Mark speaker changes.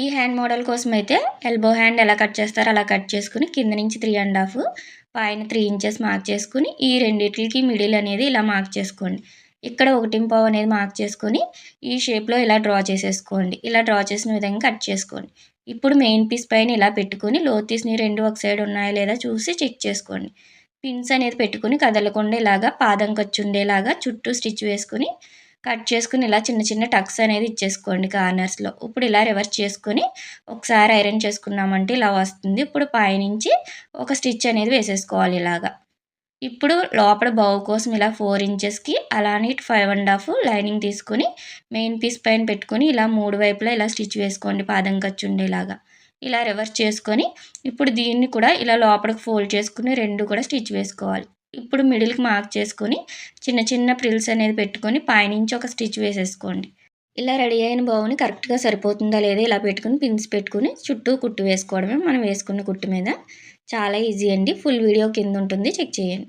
Speaker 1: ఈ hand model కోసం అయితే ఎల్బో హ్యాండ్ ఎలా కట్ చేస్తారో అలా కట్ చేసుకుని కింద నుంచి త్రీ అండ్ హాఫ్ పైన త్రీ ఇంచెస్ మార్క్ చేసుకుని ఈ రెండింటికి మిడిల్ అనేది ఇలా మార్క్ చేసుకోండి. ఇక్కడ ఒకటి పావు అనేది మార్క్ చేసుకొని ఈ షేప్లో ఇలా డ్రా చేసేసుకోండి. ఇలా డ్రా చేసిన విధంగా కట్ చేసుకోండి. ఇప్పుడు మెయిన్ పీస్ పైన ఇలా పెట్టుకొని లోతీస్ని రెండు ఒక సైడ్ ఉన్నాయా లేదా చూసి చెక్ చేసుకోండి. పిన్స్ అనేది పెట్టుకుని కదలకుండా ఇలాగా పాదం ఖర్చు ఉండేలాగా చుట్టూ స్టిచ్ వేసుకుని కట్ చేసుకుని ఇలా చిన్న చిన్న టక్స్ అనేది ఇచ్చేసుకోండి కార్నర్స్లో ఇప్పుడు ఇలా రివర్స్ చేసుకొని ఒకసారి ఐరన్ చేసుకున్నామంటే ఇలా వస్తుంది. ఇప్పుడు పైనుంచి ఒక స్టిచ్ అనేది వేసేసుకోవాలి ఇలాగా. ఇప్పుడు లోపల బౌ కోసం ఇలా ఫోర్ ఇంచెస్కి అలానే ఫైవ్ అండ్ హాఫ్ లైనింగ్ తీసుకొని మెయిన్ పీస్ పైన పెట్టుకొని ఇలా మూడు వైపులా ఇలా స్టిచ్ వేసుకోండి పాదం ఖర్చు ఉండేలాగా. ఇలా రివర్స్ చేసుకొని ఇప్పుడు దీన్ని కూడా ఇలా లోపలికి ఫోల్డ్ చేసుకుని రెండు కూడా స్టిచ్ వేసుకోవాలి. ఇప్పుడు మిడిల్కి మార్క్ చేసుకొని చిన్న చిన్న ప్రిల్స్ అనేది పెట్టుకొని పైనుంచి ఒక స్టిచ్ వేసేసుకోండి. ఇలా రెడీ అయిన బౌని కరెక్ట్గా సరిపోతుందా లేదా ఇలా పెట్టుకుని పిన్స్ పెట్టుకుని చుట్టూ కుట్టు వేసుకోవడమే. మనం వేసుకున్న కుట్టు మీద చాలా ఈజీ అండి. ఫుల్ వీడియో కింద ఉంటుంది. చెక్ చేయండి.